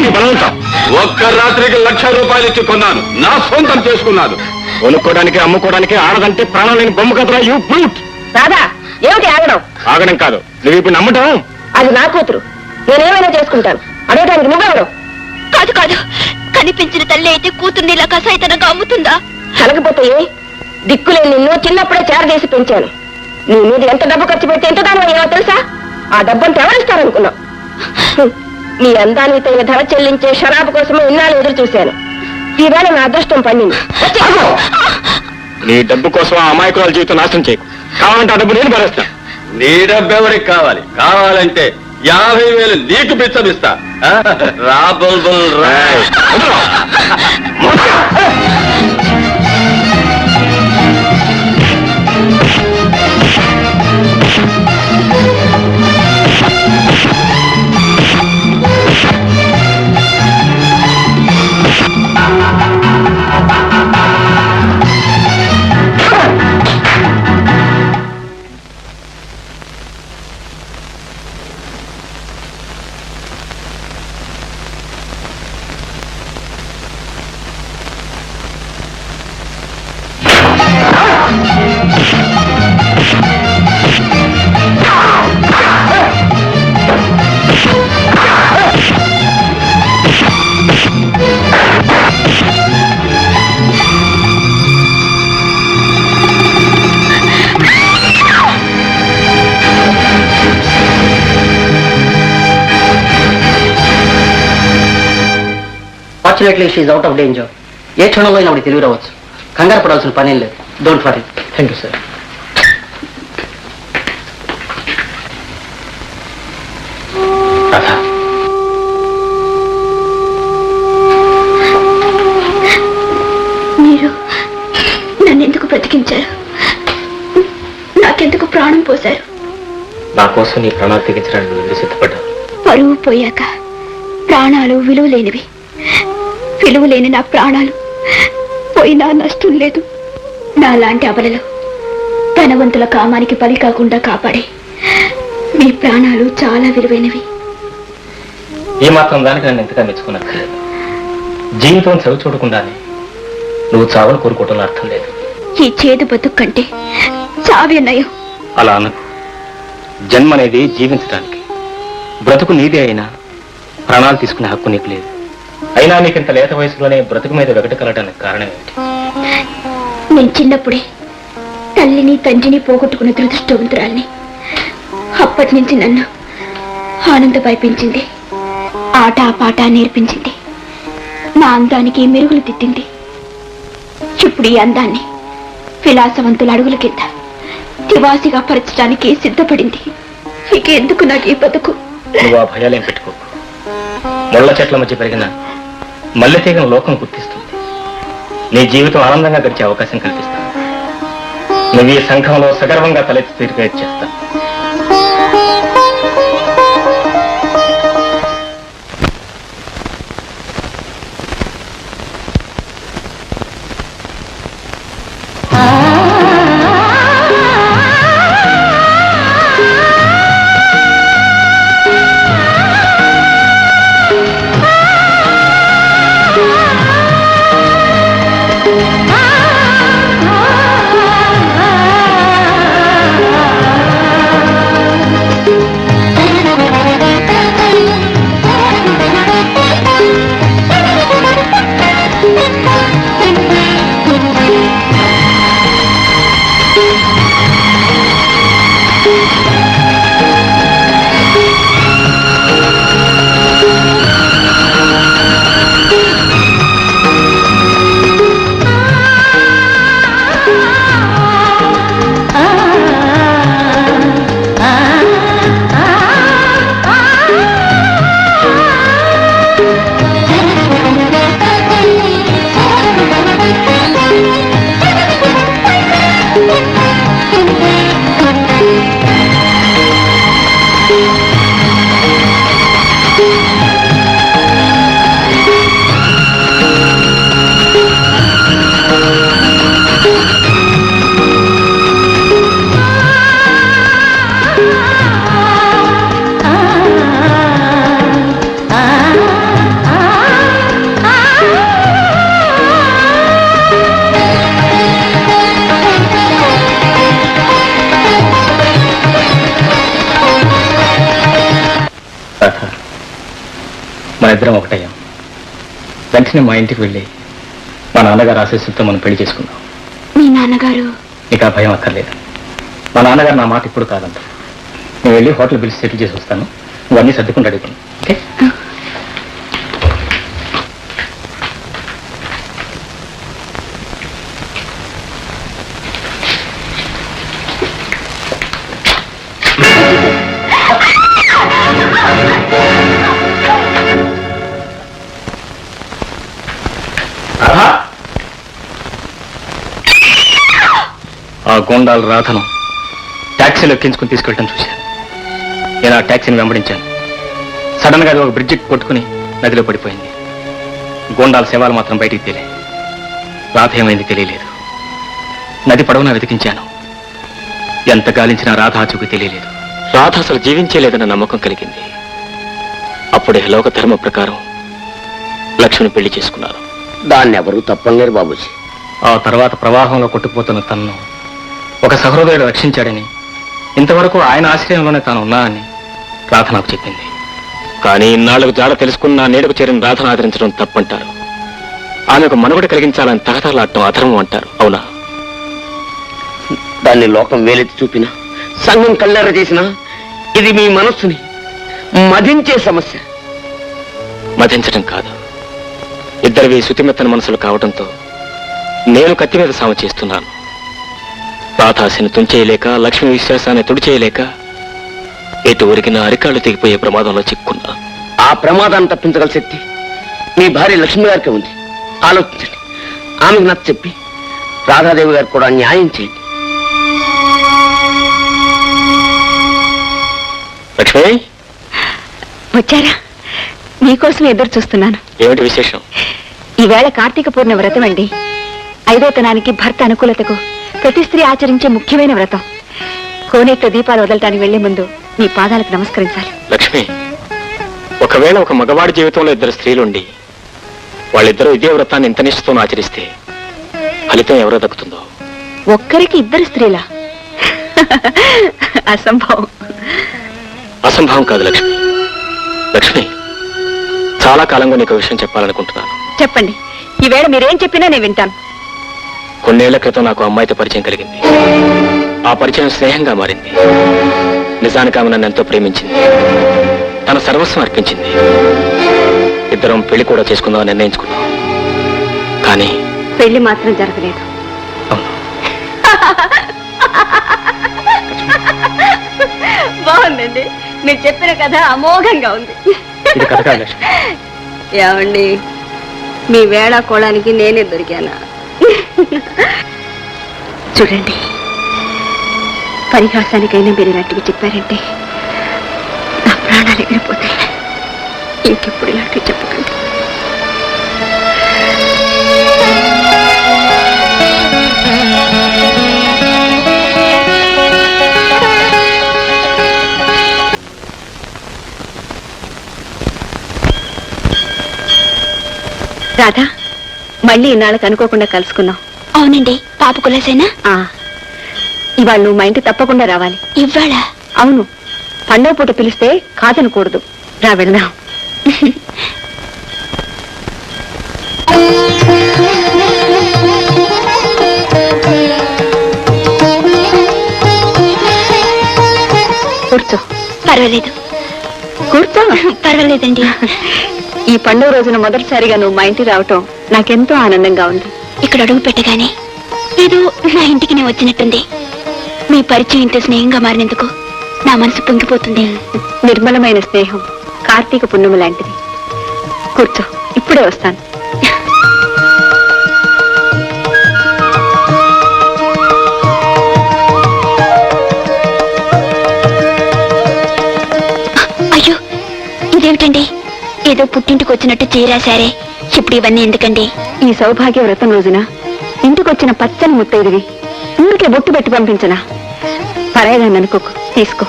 నీ బలవంతం. ఒక్క రాత్రికి లక్ష రూపాయలు ఇచ్చి కొన్నాను. నా సొంతం చేసుకున్నాను. కొనుక్కోవడానికి అమ్ముకోవడానికి ఆడదంటే ప్రాణాలని బొమ్మ కదరా యూ బ్రూట్ రాధా ఏమిటి ఆగడం? ఆగడం కాదు. నువ్వు ఇప్పుడు నమ్మటం? అది నా కూతురు. నేనేమైనా చేసుకుంటాను. అడగటానికి నువ్వెవరు? కాదు కాదు. కనిపించిన తల్లి అయితే కూతుర్ని ఇలా కసాయితనంగా అమ్ముతుందా? కలకపోతే ఏ? దిక్కులే నిన్ను చిన్నప్పుడే చేరదీసి పెంచాను. నీ మీద ఎంత డబ్బు ఖర్చు పెడితే ఎంత దాని తెలుసా? ఆ డబ్బంతా ఎవరిస్తారనుకున్నావు? నీ అందానికి తగిన ధర చెల్లించే షరాబు కోసమే ఇన్నాళ్ళు ఎదురు చూశాను. ఈవేళ నా అదృష్టం పండింది. నీ డబ్బు కోసం ఆ అమాయకురాల జీవితం నాశనం చేయకు. కావాలంటే ఆ డబ్బు నేను భరేస్తా. నీ డబ్బెవరికి కావాలి? కావాలంటే యాభై వేలు నీకు పిచ్చమిస్తా ఆ? రా బుల్బుల్ రా. Fortunately she's out of danger ఏ క్షణంలో అయినా ఆవిడ తెలివి రావచ్చు. కంగారు పడాల్సిన పనేం లేదు. Don't worry thank you sir మీరు నన్ను ఎందుకు బ్రతికించారు? నాకెందుకు ప్రాణం పోశారు? నా కోసం నీ ప్రాణాలు తెగించడానికి నువ్వు సిద్ధపడ్డావు? పరువు పోయాక ప్రాణాలు విలువ లేనివి. విలువ లేని నా ప్రాణాలు. పోయినా నష్టం లేదు. నాలాంటి అబలలో ధనవంతుల కామానికి బలి కాకుండా కాపాడే మీ ప్రాణాలు చాలా విలువైనవి. ఈ మాత్రం దానికి నన్ను ఎంతగా మెచ్చుకున్నట్లేదు జీవితం చవి చూడకుండానే నువ్వు చావని కోరుకోవడంలో అర్థం లేదు. ఈ చేదు బతుకు కంటే చావే నయం. అలా అనకు జన్మ అనేది జీవించడానికి బ్రతుకు నీదే అయినా ప్రాణాలు తీసుకునే హక్కు నీకు లేదు. అయినా నీకు ఇంత లేత వయసులోనే బ్రతుకు మీద వెగట కలటానికి కారణం ఏమిటి? నేను చిన్నప్పుడే తల్లిని తండ్రిని పోగొట్టుకున్న దురదృష్టవంతురాల్ని. అప్పటి నుంచి నన్ను ఆనందపైపించింది ఆట పాట నేర్పించింది. నా అందానికి మెరుగులు దిద్దింది ఇప్పుడు ఈ అందాన్ని విలాసవంతుల అడుగుల కింద తివాసిగా పరచడానికి సిద్ధపడింది. ఇక ఎందుకు నాకు ఈ బతుకు? నువ్వు ఆ భయాలేం పెట్టుకో ముళ్ళ చెట్ల మధ్య పెరిగిన మల్లె తీగం లోకం గుర్తిస్తుంది. నీ జీవితం ఆనందంగా గడిచే అవకాశం కల్పిస్తాను నువ్వు ఈ సంఘంలో సగర్వంగా తలెత్తి తిరిగి చేస్తాను ఇద్దరం ఒకటయ్యాం. వెంటనే మా ఇంటికి వెళ్ళి మా నాన్నగారు ఆశీస్సులతో మనం పెళ్ళి చేసుకున్నాం మీ నాన్నగారు? ఆ భయం అక్కర్లేదు. మా నాన్నగారు నా మాట ఇప్పుడు కాదంట. నేను వెళ్ళి హోటల్ బిల్స్ సెటిల్ చేసి వస్తాను. ఇవన్నీ సర్దుకుంటూ అడుగుతాను ఓకే? ఆ గోండాలు రాధను ట్యాక్సీలో ఎక్కించుకుని తీసుకెళ్ళటం చూశాను. నేను ఆ ట్యాక్సీని వెంబడించాను. సడన్గా అది ఒక బ్రిడ్జికి కొట్టుకుని నదిలో పడిపోయింది. గోండాల శవాలు మాత్రం బయటికి తేలే. రాధ ఏమైంది తెలియలేదు. నది పడవన వెతికించాను. ఎంత గాలించినా రాధ ఆచూకు తెలియలేదు. రాధ అసలు జీవించేలేదన్న నమ్మకం కలిగింది. అప్పుడే లోక ధర్మ ప్రకారం లక్ష్మిని పెళ్ళి చేసుకున్నాను దాన్ని ఎవరు తప్పలేరు బాబుజీ. ఆ తర్వాత ప్రవాహంలో కొట్టుకుపోతున్న తనను ఒక సహృదయుడు రక్షించాడని ఇంతవరకు ఆయన ఆశ్రయంలోనే తాను ఉన్నానని రాధ నాకు చెప్పింది. కానీ ఇన్నాళ్ళకు జాడ తెలుసుకున్న నేడుకు చేరిన రాధను ఆదరించడం తప్పంటారు. ఆమెకు మనుగడ కలిగించాలని తగతలాడటం అధర్మం అంటారు. అవునా? దాన్ని లోకం వేలెత్తి చూపిన సంఘం కళ్ళెర చేసిన ఇది మీ మనస్సుని మదించే సమస్య. మధించడం కాదు. ఇద్దరివి శుతిమెత్తని మనసులు కావడంతో నేను కత్తి మీద సామ చేస్తున్నాను. రాధాసిని తుంచేయలేక లక్ష్మి విశ్వాసాన్ని తుడిచేయలేక ఎటు ఉరికిన అరికాళ్ళు తెగిపోయే ప్రమాదంలో చిక్కున్నా. ఆ ప్రమాదాన్ని తప్పించగల శక్తి మీ భార్య లక్ష్మి గారికి ఉంది. ఆలోచించండి. ఆమెకు నచ్చ చెప్పి రాధాదేవి గారికి కూడా న్యాయం చేయండి. లక్ష్మి? వచ్చారా? మీకోసం ఎదురు చూస్తున్నాను. ఏమిటి విశేషం? ఈవేళ కార్తీక పూర్ణ వ్రతం అండి. ఐదోతనానికి భర్త అనుకూలతకు ప్రతి స్త్రీ ఆచరించే ముఖ్యమైన వ్రతం. కోనేట్లో దీపాలు వదలటానికి వెళ్ళే ముందు మీ పాదాలకు నమస్కరించాలి. లక్ష్మి ఒకవేళ ఒక మగవాడి జీవితంలో ఇద్దరు స్త్రీలుండి వాళ్ళిద్దరూ ఇదే వ్రతాన్ని ఇంత నిష్ఠతో ఆచరిస్తే ఫలితం ఎవరో దక్కుతుందో? ఒక్కరికి ఇద్దరు స్త్రీలా. అసంభవం. అసంభవం కాదు లక్ష్మి. లక్ష్మి చాలా కాలంగా నీకు విషయం చెప్పాలనుకుంటున్నాను. చెప్పండి. ఈవేళ మీరేం చెప్పినా నేను వింటాను. కొన్నేళ్ళ క్రితం నాకు అమ్మాయితో పరిచయం కలిగింది. ఆ పరిచయం స్నేహంగా మారింది. నిజానికి ఆమె నన్ను ఎంతో ప్రేమించింది. తన సర్వస్వం అర్పించింది. ఇద్దరం పెళ్ళి కూడా చేసుకుందామని నిర్ణయించుకున్నాం. కానీ పెళ్ళి మాత్రం జరగలేదు. బాగుందండి. మీరు చెప్పిన కథ అమోఘంగా ఉంది. ఇది కథ కాదు లక్ష్మి. ఏమండి మీ వేళ కోళానికి నేనే దొరికానా? చూడండి పరిహాసానికైనా మీరు ఇలాంటివి చెప్పారంటే నా ప్రాణాలు ఎగిరిపోతాయి ఇంకెప్పుడు ఇలాంటివి చెప్పకండి. మళ్ళీ ఇన్నాళ్ళకి అనుకోకుండా కలుసుకున్నాం. అవునండి పాప కులాసేనా? ఆ, ఇవాళ నువ్వు మా ఇంటికి తప్పకుండా రావాలి. ఇవ్వాళ? అవును పండగ పూట పిలిస్తే కాదనకూడదు రా వెళ్దాం. కూర్చో. పర్వాలేదు. కూర్చో. పర్వాలేదండి. ఈ పండుగ రోజున మొదటిసారిగా నువ్వు మా ఇంటికి రావటం నాకెంతో ఆనందంగా ఉంది. ఇక్కడ అడుగు పెట్టగానే ఏదో నా ఇంటికి నేను వచ్చినట్టుంది. మీ పరిచయం ఇంత స్నేహంగా మారినందుకు నా మనసు పొంగిపోతుంది. నిర్మలమైన స్నేహం కార్తీక పున్నమి లాంటిది. కూర్చో ఇప్పుడే వస్తాను. అయ్యో ఇదేమిటండి? ఏదో పుట్టింటికి వచ్చినట్టు చేరాసారే ఇప్పుడు ఇవన్నీ ఎందుకండి? ఈ సౌభాగ్య వ్రతం రోజున ఇంటికొచ్చిన పచ్చని ముత్తైదువి ఊరికే బొట్టు పెట్టి పంపించనా? పరాయదాన్ని అనుకోకు తీసుకో.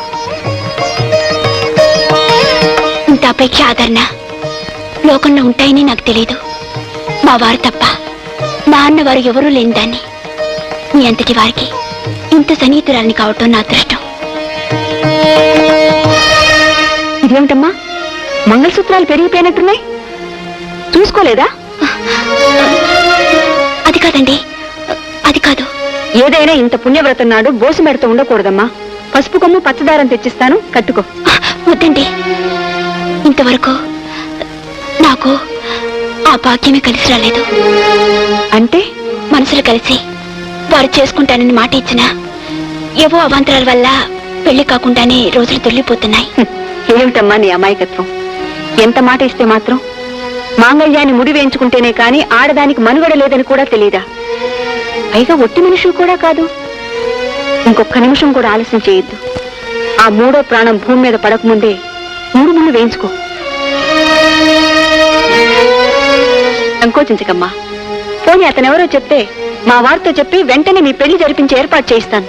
ఇంత అపేక్ష ఆదరణ లోకంలో ఉంటాయని నాకు తెలియదు మా వారు తప్ప నా అన్నవారు ఎవరూ లేని దాన్ని. మీ అంతటి వారికి ఇంత సన్నిహితురాలని కావటం నా అదృష్టం. ఇదేమిటమ్మా? మంగళసూత్రాలు పెరిగిపోయినట్టున్నాయి. చూసుకోలేదా? అది కాదండి. అది కాదు. ఏదైనా ఇంత పుణ్యవ్రతం నాడు బోసి మెడతో ఉండకూడదమ్మా. పసుపు కొమ్ము పచ్చదారం తెచ్చిస్తాను. కట్టుకో. వద్దండి. ఇంతవరకు నాకు ఆ భాగ్యమే కలిసి రాలేదు. అంటే? మనసులు కలిసి వారు చేసుకుంటానని మాట ఇచ్చిన ఏవో అవాంతరాల వల్ల పెళ్ళి కాకుండానే రోజులు తొల్లిపోతున్నాయి హ్మ్, ఏమిటమ్మా నీ అమాయకత్వం? ఎంత మాట ఇస్తే మాత్రం? మాంగళ్యాన్ని ముడి వేయించుకుంటేనే కాని ఆడదానికి మనుగడ లేదని కూడా తెలియదా పైగా ఒట్టి మనుషులు కూడా కాదు. ఇంకొక నిమిషం కూడా ఆలస్యం చేయొద్దు. ఆ మూడో ప్రాణం భూమి మీద పడకముందే మూడు ముళ్ళు వేయించుకో. సంకోచించకమ్మా. పోనీ అతనెవరో చెప్తే మా వారితో చెప్పి వెంటనే మీ పెళ్ళి జరిపించే ఏర్పాటు చేయిస్తాను.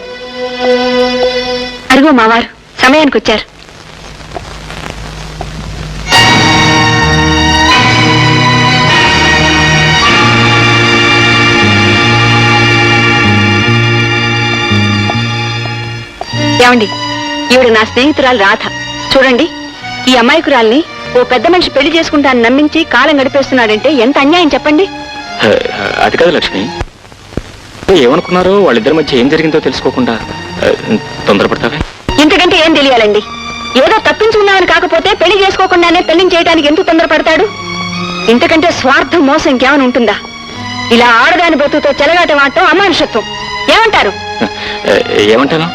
అడుగు మావారు సమయానికి వచ్చారు ఏమండి? ఈవిడ నా స్నేహితురాలు రాధ. చూడండి ఈ అమాయకురాల్ని ఓ పెద్ద మనిషి పెళ్ళి చేసుకుంటానని నమ్మించి కాలం గడిపేస్తున్నాడంటే ఎంత అన్యాయం చెప్పండి. అది కాదు లక్ష్మి. ఏమనుకున్నారో వాళ్ళిద్దరి మధ్య ఏం జరిగిందో తెలుసుకోకుండా తొందరపడతావే? ఇంతకంటే ఏం తెలియాలండి? ఏదో తప్పించుకున్నామని కాకపోతే పెళ్ళి చేసుకోకుండానే పెళ్ళిని చేయడానికి ఎందుకు తొందరపడతాడు? ఇంతకంటే స్వార్థం మోసం ఇంకేమైనా ఉంటుందా? ఇలా ఆడదాని బతుకుతో చెలగాట వాడటం అమానుషత్వం. ఏమంటారు? ఏమంటాను?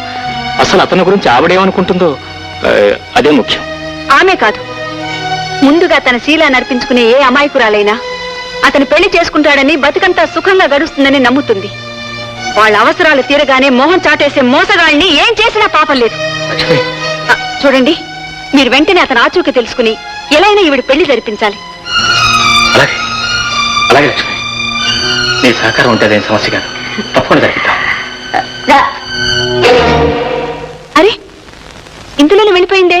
అసలు అతని గురించి ఆవిడేమనుకుంటుందో ఆ, అదే ముఖ్యం. ఆమె కాదు. ముందుగా తన శీలా నడిపించుకునే ఏ అమాయకురాలైనా అతను పెళ్ళి చేసుకుంటాడని బతుకంతా సుఖంగా గడుస్తుందని నమ్ముతుంది. వాళ్ళ అవసరాలు తీరగానే మోహం చాటేసే మోసగాళ్ళని ఏం చేసినా పాపం లేదు. లక్ష్మి ఆ, చూడండి మీరు వెంటనే అతను ఆచూకీ తెలుసుకుని ఎలా అయినా ఈవిడ పెళ్ళి జరిపించాలి. అలాగే. అలాగే లక్ష్మి. నీ సహకారం ఉంటే అదేం సమస్య కాదు. తప్పకుండా జరిపిద్దాం. ఇంతలోనే వెళ్ళిపోయిందే?